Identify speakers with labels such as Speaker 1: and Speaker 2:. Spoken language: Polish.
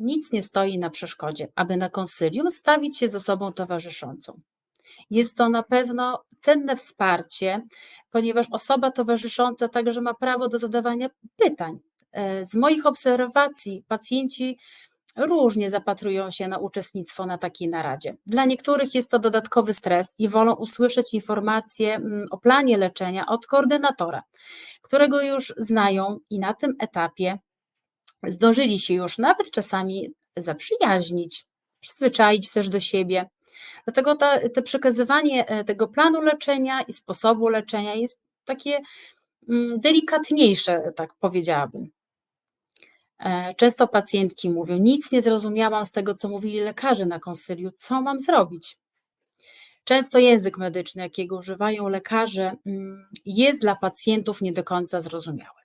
Speaker 1: nic nie stoi na przeszkodzie, aby na konsylium stawić się z osobą towarzyszącą. Jest to na pewno cenne wsparcie, ponieważ osoba towarzysząca także ma prawo do zadawania pytań. E, Z moich obserwacji pacjenci różnie zapatrują się na uczestnictwo na takiej naradzie. Dla niektórych jest to dodatkowy stres i wolą usłyszeć informacje mm, o planie leczenia od koordynatora, którego już znają i na tym etapie zdążyli się już nawet czasami zaprzyjaźnić, przyzwyczaić też do siebie. Dlatego ta, to przekazywanie e, tego planu leczenia i sposobu leczenia jest takie mm, delikatniejsze, tak powiedziałabym. E, Często pacjentki mówią: Nic nie zrozumiałam z tego, co mówili lekarze na konsyliu, co mam zrobić? Często język medyczny, jakiego używają lekarze, mm, jest dla pacjentów nie do końca zrozumiały.